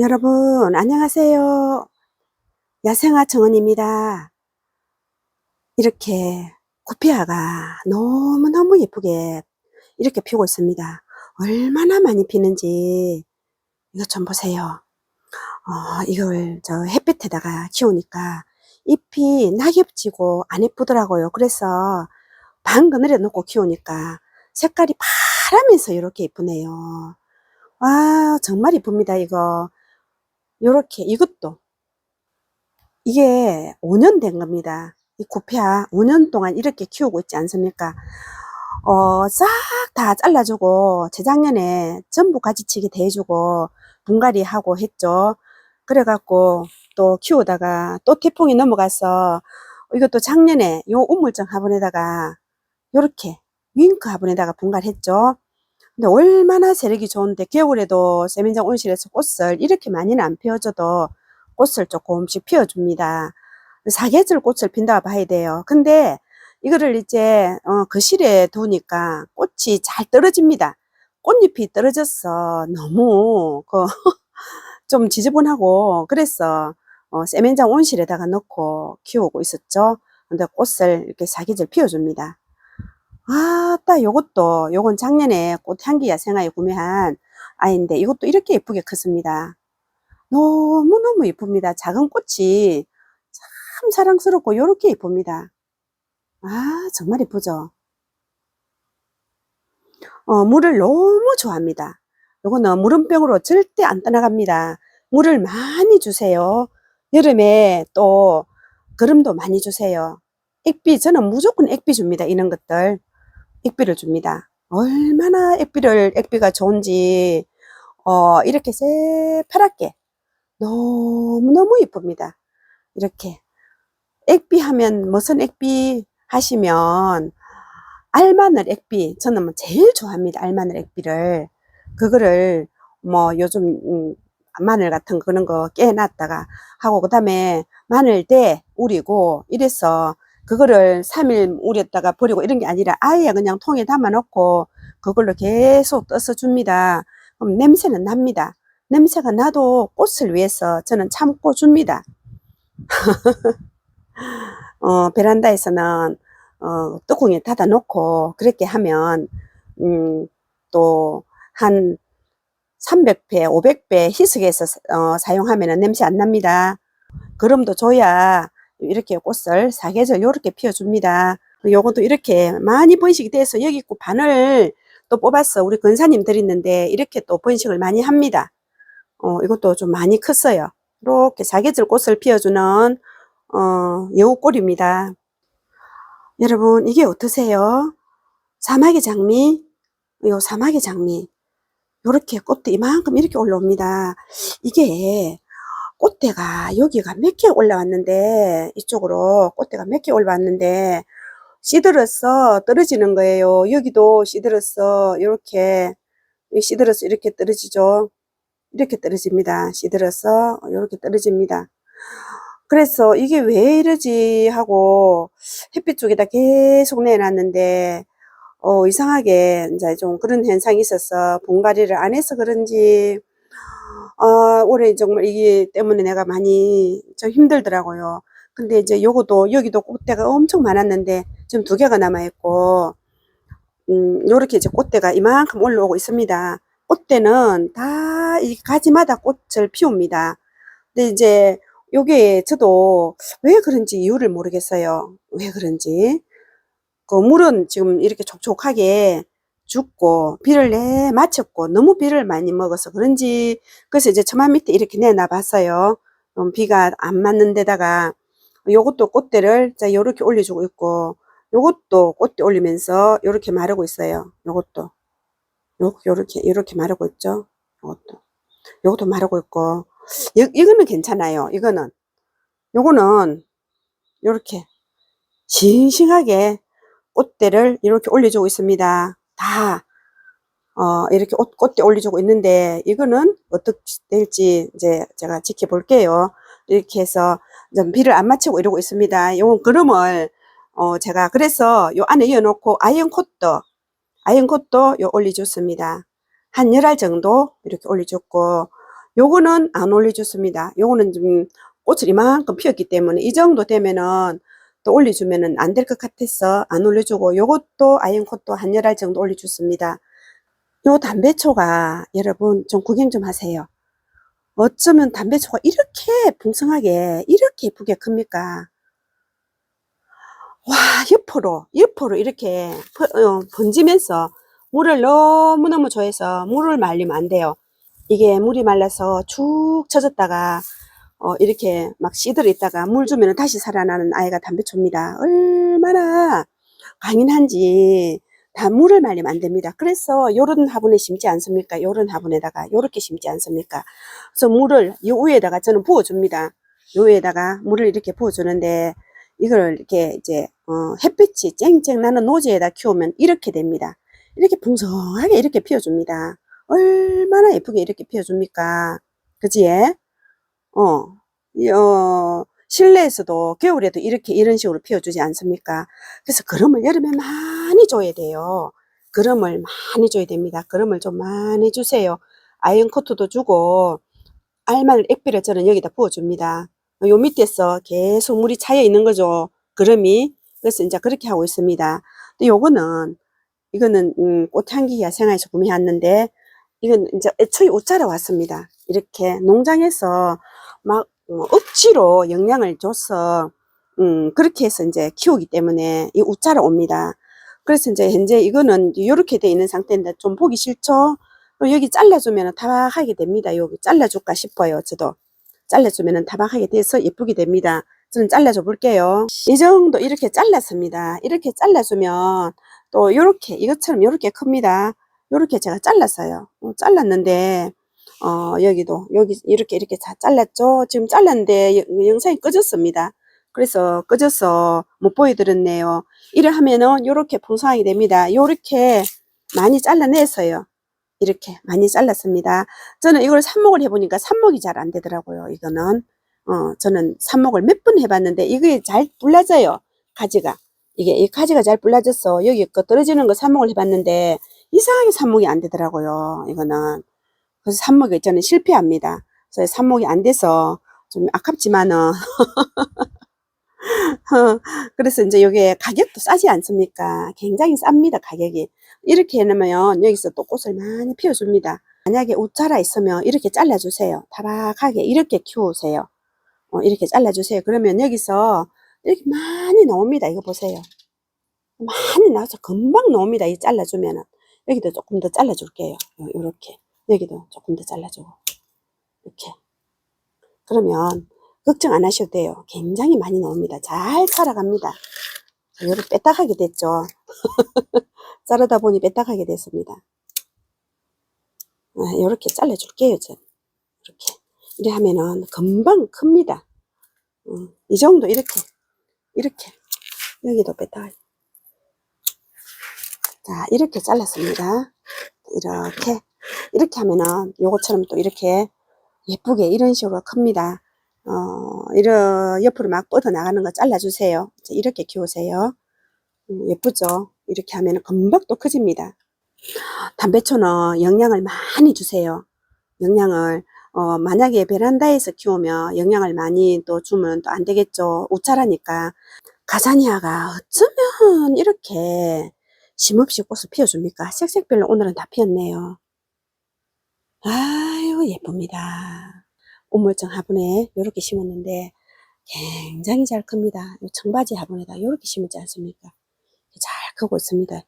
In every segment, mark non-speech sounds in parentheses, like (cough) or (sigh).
여러분, 안녕하세요. 야생화 정원입니다. 이렇게 구피아가 너무너무 예쁘게 이렇게 피고 있습니다. 얼마나 많이 피는지 이것 좀 보세요. 어, 이걸 저 햇빛에다가 키우니까 잎이 낙엽지고 안 예쁘더라고요. 그래서 방 그늘에 놓고 키우니까 색깔이 파라면서 이렇게 예쁘네요. 와, 정말 예쁩니다, 이거. 요렇게, 이것도. 이게 5년 된 겁니다. 이 구피아 5년 동안 이렇게 키우고 있지 않습니까? 어, 싹 다 잘라주고, 재작년에 전부 가지치기 대주고, 분갈이 하고 했죠. 그래갖고, 또 키우다가, 또 태풍이 넘어가서, 이것도 작년에 요 우물정 화분에다가, 요렇게, 윙크 화분에다가 분갈했죠. 근데 얼마나 세력이 좋은데 겨울에도 세면장 온실에서 꽃을 이렇게 많이는 안 피워줘도 꽃을 조금씩 피워줍니다. 사계절 꽃을 핀다고 봐야 돼요. 근데 이거를 이제 어, 거실에 두니까 꽃이 잘 떨어집니다. 꽃잎이 떨어져서 너무 그 (laughs) 좀 지저분하고 그래서 어, 세면장 온실에다가 넣고 키우고 있었죠. 근데 꽃을 이렇게 사계절 피워줍니다. 아따 요것도 요건 작년에 꽃향기 야생화에 구매한 아이인데 이것도 이렇게 예쁘게 컸습니다. 너무너무 예쁩니다. 작은 꽃이 참 사랑스럽고 요렇게 예쁩니다. 아 정말 예쁘죠? 어, 물을 너무 좋아합니다. 요거는 물음병으로 절대 안 떠나갑니다. 물을 많이 주세요. 여름에 또 거름도 많이 주세요. 액비 저는 무조건 액비 줍니다. 이런 것들. 액비를 줍니다. 얼마나 액비를, 액비가 좋은지, 어, 이렇게 새파랗게 너무너무 예쁩니다. 이렇게. 액비 하면 무슨 액비 하시면 알마늘 액비 저는 뭐 제일 좋아합니다. 알마늘 액비를 그거를 뭐 요즘 음, 마늘 같은 그런 거 깨놨다가 하고 그 다음에 마늘대 우리고 이래서 그거를 3일 우렸다가 버리고 이런 게 아니라 아예 그냥 통에 담아 놓고 그걸로 계속 떠서 줍니다. 그럼 냄새는 납니다. 냄새가 나도 꽃을 위해서 저는 참고 줍니다. (laughs) 어, 베란다에서는 어, 뚜껑에 닫아 놓고 그렇게 하면 음, 또 한 300배, 500배 희석해서 어, 사용하면 냄새 안 납니다. 그럼도 줘야 이렇게 꽃을 사계절 요렇게 피워줍니다. 요것도 이렇게 많이 번식이 돼서 여기 있고 바늘 또 뽑아서 우리 근사님 드렸는데 이렇게 또 번식을 많이 합니다. 어, 이것도 좀 많이 컸어요. 이렇게 사계절 꽃을 피워주는 어, 여우꼴입니다. 여러분 이게 어떠세요? 사마귀 장미, 요 사마귀 장미 요렇게 꽃도 이만큼 이렇게 올라옵니다. 이게 꽃대가 여기가 몇 개 올라왔는데 이쪽으로 꽃대가 몇 개 올라왔는데 시들어서 떨어지는 거예요. 여기도 시들어서 이렇게 시들어서 이렇게 떨어지죠. 이렇게 떨어집니다. 시들어서 이렇게 떨어집니다. 그래서 이게 왜 이러지 하고 햇빛 쪽에다 계속 내놨는데 어, 이상하게 이제 좀 그런 현상이 있어서 분갈이를 안 해서 그런지 어, 올해 정말 이게 때문에 내가 많이 좀 힘들더라고요. 근데 이제 요것도 여기도 꽃대가 엄청 많았는데 지금 두 개가 남아 있고 음, 요렇게 이제 꽃대가 이만큼 올라오고 있습니다. 꽃대는 다 이 가지마다 꽃을 피웁니다. 근데 이제 요게 저도 왜 그런지 이유를 모르겠어요. 왜 그런지. 그 물은 지금 이렇게 촉촉하게 죽고 비를 내 맞췄고 너무 비를 많이 먹어서 그런지 그래서 이제 처마 밑에 이렇게 내놔 봤어요. 음, 비가 안 맞는 데다가 요것도 꽃대를 자 요렇게 올려주고 있고 요것도 꽃대 올리면서 요렇게 마르고 있어요. 요것도 요, 요렇게 요렇게 마르고 있죠. 요것도 요것도 마르고 있고 이, 이거는 괜찮아요. 이거는 요거는 요렇게 싱싱하게 꽃대를 이렇게 올려주고 있습니다. 다, 어, 이렇게 옷, 꽃대 올려주고 있는데, 이거는 어떻게 될지 이제 제가 지켜볼게요. 이렇게 해서 좀 비를 안 맞추고 이러고 있습니다. 요건 그름을, 어, 제가 그래서 요 안에 이어놓고 아이언 콧도, 아이언 콧도 요 올려줬습니다. 한 열 알 정도 이렇게 올려줬고, 요거는 안 올려줬습니다. 요거는 좀 꽃을 이만큼 피었기 때문에 이 정도 되면은 또 올려주면은 안 될 것 같아서 안 올려주고 요것도 아이언콧도 한 열 알 정도 올려줬습니다. 요 담배초가 여러분 좀 구경 좀 하세요. 어쩌면 담배초가 이렇게 풍성하게 이렇게 예쁘게 큽니까? 와 옆으로 옆으로 이렇게 번- 어, 번지면서 물을 너무너무 좋아해서 물을 말리면 안 돼요. 이게 물이 말라서 축 처졌다가 어, 이렇게 막 씨들어 있다가 물 주면 다시 살아나는 아이가 담배초입니다. 얼마나 강인한지 다 물을 말리면 안 됩니다. 그래서 요런 화분에 심지 않습니까? 요런 화분에다가 요렇게 심지 않습니까? 그래서 물을 요 위에다가 저는 부어줍니다. 요 위에다가 물을 이렇게 부어주는데 이걸 이렇게 이제 어, 햇빛이 쨍쨍 나는 노지에다 키우면 이렇게 됩니다. 이렇게 풍성하게 이렇게 피워줍니다. 얼마나 예쁘게 이렇게 피워줍니까? 그지? 어, 이, 어, 실내에서도 겨울에도 이렇게 이런 식으로 피워주지 않습니까? 그래서 그름을 여름에 많이 줘야 돼요. 그름을 많이 줘야 됩니다. 그름을 좀 많이 주세요. 아이언 코트도 주고 알마늘 액비를 저는 여기다 부어줍니다. 요 밑에서 계속 물이 차여 있는 거죠. 그름이. 그래서 이제 그렇게 하고 있습니다. 또 요거는 이거는 음, 꽃향기 야생화에서 구매했는데 이건 이제 애초에 옷자라 왔습니다. 이렇게 농장에서 막 어, 억지로 영양을 줘서 음, 그렇게 해서 이제 키우기 때문에 이 웃자라 옵니다. 그래서 이제 현재 이거는 이렇게 돼 있는 상태인데 좀 보기 싫죠? 그럼 여기 잘라주면 타박하게 됩니다. 여기 잘라줄까 싶어요. 저도 잘라주면 타박하게 돼서 예쁘게 됩니다. 저는 잘라줘 볼게요. 이 정도 이렇게 잘랐습니다. 이렇게 잘라주면 또 이렇게 이것처럼 이렇게 큽니다. 이렇게 제가 잘랐어요. 어, 잘랐는데 어, 여기도 여기 이렇게 이렇게 다 잘랐죠. 지금 잘랐는데 여- 영상이 꺼졌습니다. 그래서 꺼져서 못 보여드렸네요. 이래 하면은 이렇게 풍성하게 됩니다. 이렇게 많이 잘라내서요. 이렇게 많이 잘랐습니다. 저는 이걸 삽목을 해보니까 삽목이 잘 안 되더라고요. 이거는 어, 저는 삽목을 몇 번 해봤는데 이게 잘 불라져요. 가지가 이게 이 가지가 잘 불라져서 여기 거 떨어지는 거 삽목을 해봤는데 이상하게 삽목이 안 되더라고요. 이거는 그래서 삽목이 저는 실패합니다. 그래서 삽목이 안 돼서 좀 아깝지만은 (laughs) 그래서 이제 이게 가격도 싸지 않습니까? 굉장히 쌉니다, 가격이. 이렇게 해놓으면 여기서 또 꽃을 많이 피워줍니다. 만약에 옷 자라 있으면 이렇게 잘라주세요. 타박하게 이렇게 키우세요. 어, 이렇게 잘라주세요. 그러면 여기서 이렇게 많이 나옵니다. 이거 보세요. 많이 나와서 금방 나옵니다. 이 잘라주면은. 여기도 조금 더 잘라줄게요. 이렇게. 여기도 조금 더 잘라주고. 이렇게. 그러면 걱정 안 하셔도 돼요. 굉장히 많이 나옵니다. 잘 살아갑니다. 요를 빼딱하게 됐죠. (laughs) 자르다 보니 빼딱하게 됐습니다. 이렇게 잘라줄게요. 전. 이렇게. 이래 하면은 금방 큽니다. 음, 이 정도 이렇게. 이렇게. 여기도 빼딱. 자, 이렇게 잘랐습니다. 이렇게. 이렇게 하면은 요것처럼 또 이렇게 예쁘게 이런 식으로 큽니다. 어, 이런 옆으로 막 뻗어 나가는 거 잘라주세요. 이렇게 키우세요. 음, 예쁘죠? 이렇게 하면 금방 또 커집니다. 담배초는 영양을 많이 주세요. 영양을 어, 만약에 베란다에서 키우면 영양을 많이 또 주면 또 안 되겠죠. 우차라니까. 가자니아가 어쩌면 이렇게 심없이 꽃을 피워줍니까? 색색별로 오늘은 다 피었네요. 아유, 예쁩니다. 우물정 화분에 이렇게 심었는데 굉장히 잘 큽니다. 요 청바지 화분에다 이렇게 심었지 않습니까? 잘 크고 있습니다.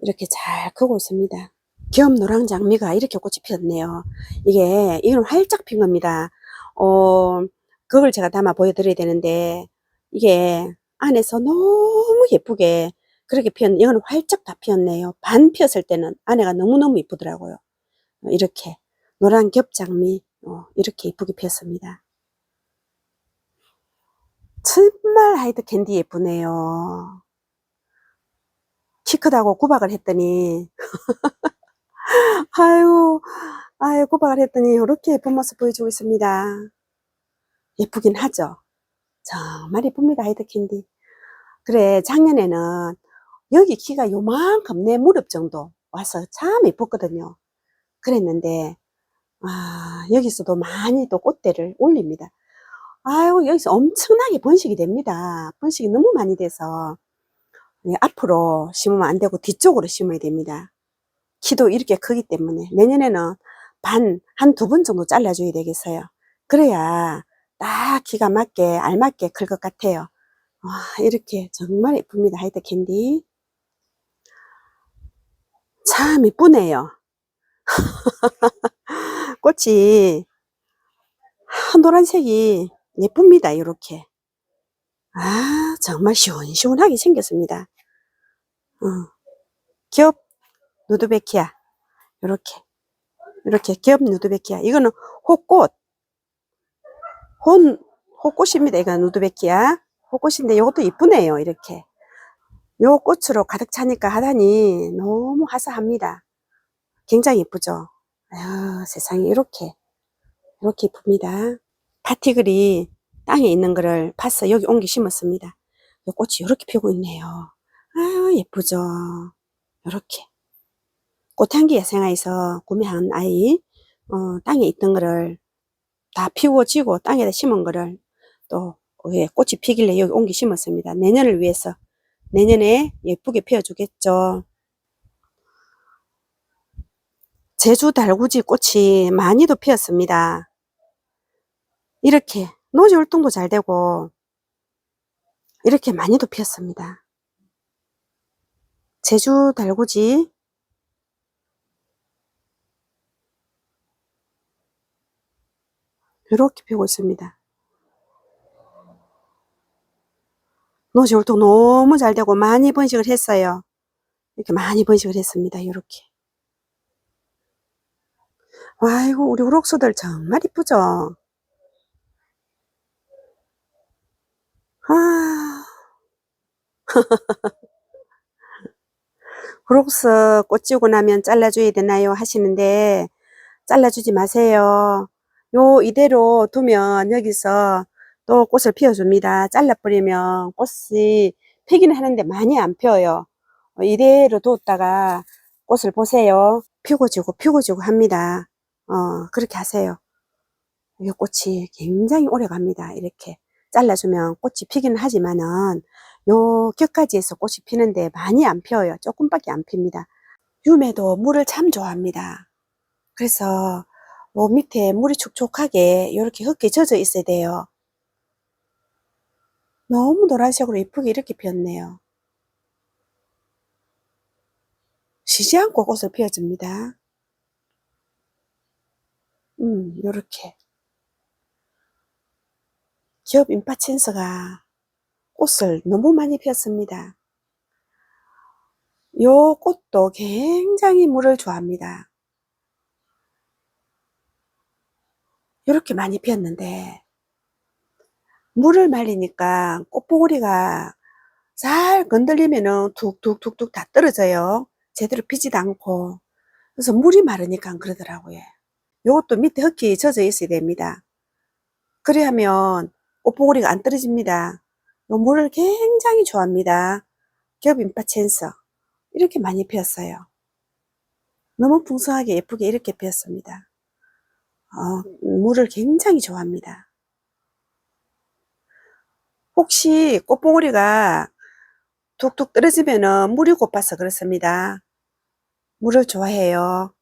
이렇게 잘 크고 있습니다. 귀염 노랑 장미가 이렇게 꽃이 피었네요. 이게 이건 활짝 핀 겁니다. 어, 그걸 제가 담아 보여드려야 되는데 이게 안에서 너무 예쁘게 그렇게 피었, 이거는 활짝 다 피었네요. 반 피었을 때는 안에가 너무너무 이쁘더라고요. 이렇게 노란 겹장미 어, 이렇게 이쁘게 피었습니다. 정말 하이드 캔디 예쁘네요. 키 크다고 구박을 했더니 (laughs) 아유 아유 구박을 했더니 이렇게 예쁜 모습 보여주고 있습니다. 예쁘긴 하죠. 정말 예쁩니다 하이드 캔디. 그래 작년에는 여기 키가 요만큼 내 무릎 정도 와서 참 예뻤거든요. 그랬는데 아, 여기서도 많이 또 꽃대를 올립니다. 아유, 여기서 엄청나게 번식이 됩니다. 번식이 너무 많이 돼서 예, 앞으로 심으면 안 되고 뒤쪽으로 심어야 됩니다. 키도 이렇게 크기 때문에 내년에는 반, 한 두 번 정도 잘라줘야 되겠어요. 그래야 딱 기가 맞게, 알맞게 클 것 같아요. 와, 이렇게 정말 예쁩니다. 하이트 캔디. 참 이쁘네요. (laughs) 꽃이 노란색이 예쁩니다. 이렇게. 아, 정말 시원시원하게 생겼습니다. 어. 겹 누드베키아. 이렇게. 이렇게 겹 누드베키아. 이거는 호꽃. 혼, 호꽃입니다. 이건 누드베키아. 호꽃인데 이것도 이쁘네요. 이렇게. 요 꽃으로 가득 차니까 하다니 너무 화사합니다. 굉장히 이쁘죠? 아유, 세상에 이렇게. 이렇게 이쁩니다. 파티글이 땅에 있는 거를 파서 여기 옮겨 심었습니다. 요 꽃이 이렇게 피고 있네요. 아유, 예쁘죠? 이렇게. 꽃향기 야생화에서 구매한 아이, 어, 땅에 있던 거를 다 피워지고 땅에다 심은 거를 또 예, 꽃이 피길래 여기 옮겨 심었습니다. 내년을 위해서 내년에 예쁘게 피워주겠죠. 제주 달구지 꽃이 많이도 피었습니다. 이렇게 노지 활동도 잘 되고 이렇게 많이도 피었습니다. 제주 달구지 이렇게 피고 있습니다. 노지 활동 너무 잘 되고 많이 번식을 했어요. 이렇게 많이 번식을 했습니다. 이렇게. 아이고 우리 우럭소들 정말 이쁘죠? 아, 브록스 꽃 지고 나면 잘라줘야 되나요? 하시는데, 잘라주지 마세요. 요, 이대로 두면 여기서 또 꽃을 피워줍니다. 잘라버리면 꽃이 피기는 하는데 많이 안 펴요. 어, 이대로 뒀다가 꽃을 보세요. 피고 지고 피고 지고 합니다. 어, 그렇게 하세요. 이 꽃이 굉장히 오래 갑니다. 이렇게. 잘라주면 꽃이 피기는 하지만은 요 격까지에서 꽃이 피는데 많이 안 피어요. 조금밖에 안 핍니다. 유매도 물을 참 좋아합니다. 그래서 뭐 밑에 물이 촉촉하게 이렇게 흙에 젖어 있어야 돼요. 너무 노란색으로 이쁘게 이렇게 피었네요. 쉬지 않고 꽃을 피워줍니다. 음, 요렇게. 기업 임파친스가 꽃을 너무 많이 피웠습니다. 요 꽃도 굉장히 물을 좋아합니다. 이렇게 많이 피었는데 물을 말리니까 꽃보구리가 잘 건들리면은 툭툭툭툭 다 떨어져요. 제대로 피지도 않고. 그래서 물이 마르니까 그러더라고요. 요것도 밑에 흙이 젖어 있어야 됩니다. 그래 하면 꽃보구리가 안 떨어집니다. 요 물을 굉장히 좋아합니다. 겹인파 챈서 이렇게 많이 피었어요. 너무 풍성하게 예쁘게 이렇게 피었습니다. 어, 물을 굉장히 좋아합니다. 혹시 꽃봉오리가 툭툭 떨어지면은 물이 고파서 그렇습니다. 물을 좋아해요.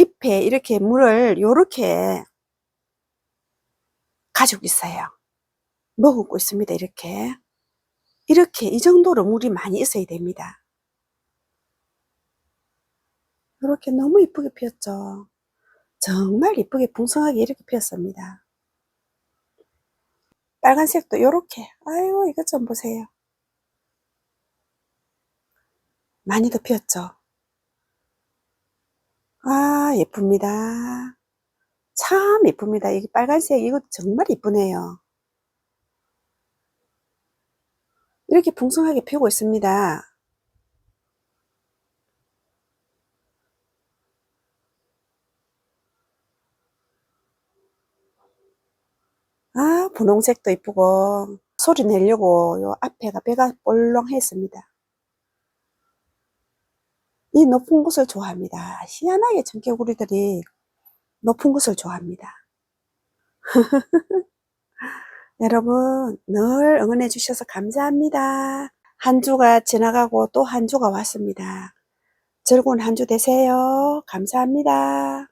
잎에 이렇게 물을 요렇게 가지고 있어요. 머금고 있습니다. 이렇게. 이렇게 이 정도로 물이 많이 있어야 됩니다. 이렇게 너무 이쁘게 피었죠. 정말 이쁘게 풍성하게 이렇게 피었습니다. 빨간색도 이렇게 아유 이것 좀 보세요. 많이도 피었죠. 아 예쁩니다. 참 예쁩니다. 이 빨간색 이거 정말 이쁘네요. 이렇게 풍성하게 피우고 있습니다. 아, 분홍색도 이쁘고 소리 내려고 요 앞에가 배가 볼렁했습니다. 이 높은 곳을 좋아합니다. 희한하게 청개구리들이 높은 것을 좋아합니다. (laughs) 여러분, 늘 응원해 주셔서 감사합니다. 한 주가 지나가고 또 한 주가 왔습니다. 즐거운 한 주 되세요. 감사합니다.